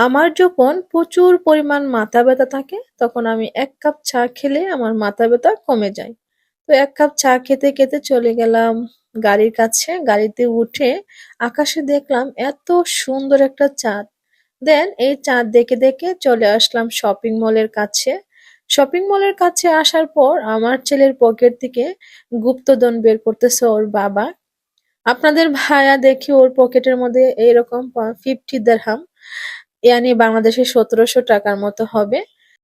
আমার যখন প্রচুর পরিমাণ মাথা ব্যথা থাকে, তখন আমি এক কাপ চা খেলে আমার মাথা ব্যথা কমে যায়। তো এক কাপ চা খেতে খেতে চলে গেলাম গাড়ির কাছে। গাড়িতে উঠে আকাশে দেখলাম এত সুন্দর একটা চাঁদ। দেন এই চাঁদ দেখে দেখে চলে আসলাম শপিং মলের কাছে। শপিং মলের কাছে আসার পর আমার ছেলের পকেট থেকে গুপ্তধন বের করতেছে ওর বাবা। আপনাদের ভাইয়া দেখি ওর পকেটের মধ্যে এইরকম ফিফটি দেড়হাম ইয়ানি বাংলাদেশের সতেরোশো টাকার মতো হবে।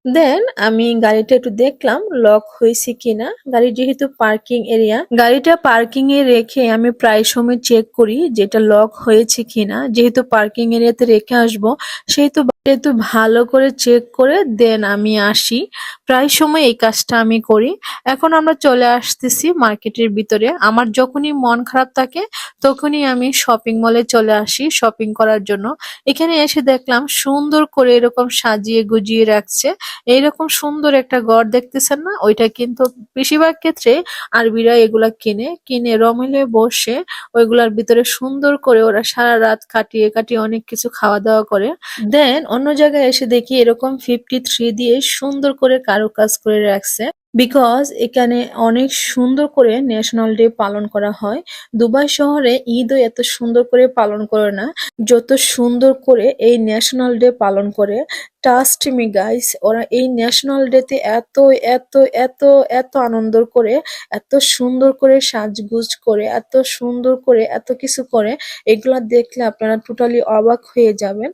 দেন আমি গাড়িটা একটু দেখলাম লক হয়েছে কিনা। গাড়ি যেহেতু পার্কিং এরিয়া গাড়িটা পার্কিং এ রেখে আমি প্রায় সময় চেক করি যেটা লক হয়েছে কিনা। যেহেতু পার্কিং এরিয়াতে রেখে আসব, সেহেতু একটু ভালো করে চেক করে দেন আমি আসি। প্রায় সময় এই কাজটা আমি করি। এখন আমরা চলে আসতেছি মার্কেটের ভিতরে। আমার যখনই মন খারাপ থাকে, তখনই আমি শপিং মলে চলে আসি শপিং করার জন্য। এখানে এসে দেখলাম সুন্দর করে এরকম সাজিয়ে গুজিয়ে রাখছে। এইরকম সুন্দর একটা গড় দেখতেছেন না? ওইটা কিন্তু বেশিরভাগ ক্ষেত্রে আরবিরা এগুলা কিনে কিনে রমিলে বসে ওইগুলার ভিতরে সুন্দর করে ওরা সারা রাত কাটিয়ে কাটিয়ে অনেক কিছু খাওয়া দাওয়া করে। দেন অন্য জায়গায় এসে দেখি এরকম ফিফটি থ্রি দিয়ে সুন্দর করে কারুকাজ করে রাখছে। বিকজ এখানে অনেক সুন্দর করে ন্যাশনাল ডে পালন করা হয়। দুবাই শহরে ঈদও এত সুন্দর করে পালন করে না, যত সুন্দর করে এই ন্যাশনাল ডে পালন করে। ট্রাস্ট মি গাইস ওরা এই ন্যাশনাল ডেতে এত এত এত এত আনন্দ করে, এত সুন্দর করে সাজগুজ করে, এত সুন্দর করে এত কিছু করে, এগুলা দেখলে আপনারা টোটালি অবাক হয়ে যাবেন।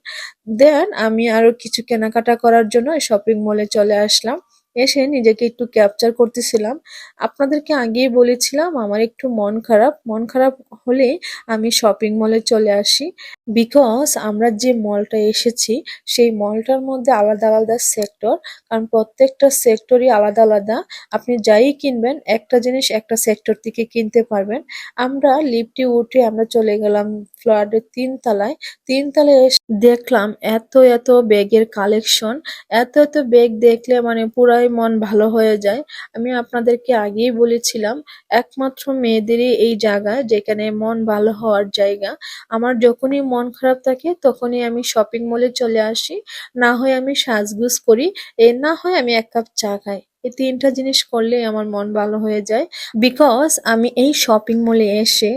দেন আমি আরও কিছু কেনাকাটা করার জন্য শপিং মলে চলে আসলাম। এসে নিজেকে একটু ক্যাপচার করতেছিলাম। আপনাদেরকে আগেই বলেছিলাম, আমার একটু মন খারাপ। মন খারাপ হলে আমি শপিং মলে চলে আসি। বিকজ আমরা যে মলটা এসেছি, সেই মলটার মধ্যে আলাদা আলাদা সেক্টর কারণ প্রত্যেকটা সেক্টরই আলাদা আলাদা। আপনি যাই কিনবেন, একটা জিনিস একটা সেক্টর থেকে কিনতে পারবেন। আমরা লিফটে উঠে আমরা চলে গেলাম ফ্লোয়ারের তিন তলায় তিন তলায় এসে দেখলাম এত এত ব্যাগের কালেকশন এত এত ব্যাগ দেখলে মানে পুরাই মন ভালো হয়ে যায়। আমি আপনাদেরকে আগেই বলেছিলাম, একমাত্র মেয়েদেরই এই জায়গা যেখানে মন ভালো হওয়ার জায়গা। আমার যখনই মন খারাপ থাকে, তখনই আমি শপিং মলে চলে আসি। না হয় আমি সাজগুজ করি, এ না হয় আমি এক কাপ চা খাই। এই তিনটা জিনিস করলে আমার মন ভালো হয়ে যায়। বিকজ আমি এই শপিং মলে এসে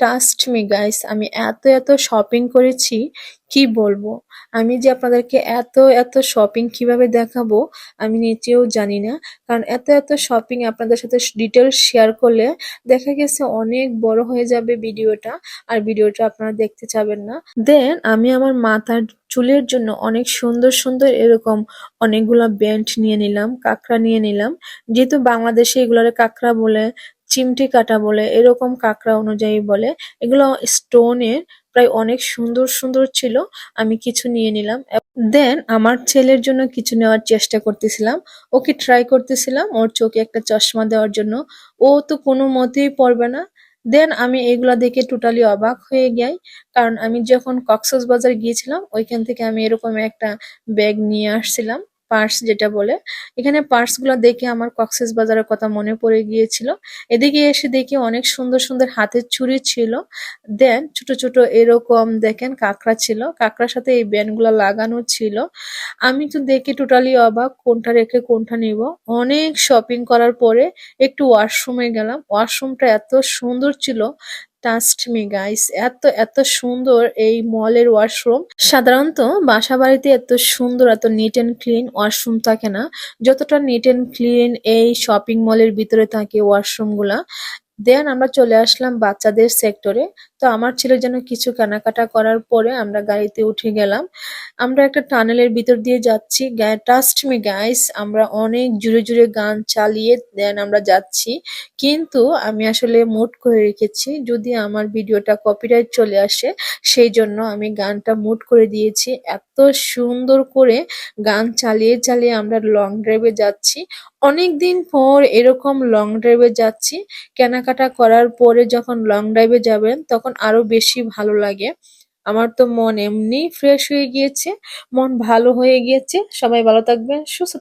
ট্রাস্ট মি গাইস আমি এত এত শপিং করেছি, কি বলব? আমি যে আপনাদেরকে এত এত শপিং কীভাবে দেখাবো, আমি নিজেও জানি না। কারণ এত এত শপিং আপনাদের সাথে ডিটেলস শেয়ার করলে দেখা গেছে অনেক বড় হয়ে যাবে ভিডিওটা, আর ভিডিওটা আপনারা দেখতে চাবেন না। দেন আমি আমার মাথার চুলের জন্য অনেক সুন্দর সুন্দর এরকম অনেকগুলা ব্যান্ড নিয়ে নিলাম, কাঁকড়া নিয়ে নিলাম। যেহেতু বাংলাদেশে এগুলারে কাঁকড়া বলে চিমটি কাটা বলে, এরকম কাঁকড়া অনুযায়ী বলে, এগুলো স্টোনের প্রায় অনেক সুন্দর সুন্দর ছিল, আমি কিছু নিয়ে নিলাম। দেন আমার ছেলের জন্য কিছু নেওয়ার চেষ্টা করতেছিলাম, ওকে ট্রাই করতেছিলাম, ওর চোখে একটা চশমা দেওয়ার জন্য। ও তো কোনো মতেই পড়বে না। দেন আমি এগুলা দেখে টোটালি অবাক হয়ে যাই কারণ আমি যখন কক্সবাজার গিয়েছিলাম, ওইখান থেকে আমি এরকম একটা ব্যাগ নিয়ে আসছিলাম। পার্স যেটা বলে, এখানে পার্সগুলো দেখে আমার কক্সেস বাজারের কথা মনে পড়ে গিয়েছিল। এদিকে এসে দেখি অনেক সুন্দর সুন্দর হাতের ছুরি ছিল। দেন ছোট ছোট এরকম দেখেন কাঁকড়া ছিল। কাঁকড়ার সাথে এই ব্যান্ডগুলো লাগানো ছিল। আমি তো দেখে টোটালি অবাক, কোনটা রেখে কোনটা নিব। অনেক শপিং করার পরে একটু ওয়াশরুমে গেলাম। ওয়াশরুমটা এত সুন্দর ছিল ট্রাস্ট মি গাইস এত এত সুন্দর এই মলের ওয়াশরুম সাধারণত বাসা বাড়িতে এত সুন্দর, এত নিট অ্যান্ড ক্লিন ওয়াশরুম থাকে না। যতটা নিট অ্যান্ড ক্লিন এই শপিং মলের ভিতরে থাকে ওয়াশরুমগুলা। দেন আমরা চলে আসলাম বাচ্চাদের সেক্টরে তো আমার ছেলের জন্য কিছু কেনাকাটা করার পরে আমরা গাড়িতে উঠে গেলাম। আমরা একটা টানেলের ভিতর দিয়ে যাচ্ছি। ট্রাস্ট মি গাইস আমরা অনেক জুড়ে জুড়ে গান চালিয়ে দেন আমরা যাচ্ছি। কিন্তু আমি আসলে মুড করে রেখেছি। যদি আমার ভিডিওটা কপিরাইট চলে আসে, সেই জন্য আমি গানটা মুড করে দিয়েছি। এত সুন্দর করে গান চালিয়ে চালিয়ে আমরা লং ড্রাইভে যাচ্ছি। অনেক দিন পর এরকম লং ড্রাইভে যাচ্ছি। কেনাকাটা করার পরে যখন লং ড্রাইভে যাবেন তখন আরও বেশি ভালো লাগে। আমার তো মন এমনি ফ্রেশ হয়ে গিয়েছে, মন ভালো হয়ে গিয়েছে। সবাই ভালো থাকবেন, সুস্থ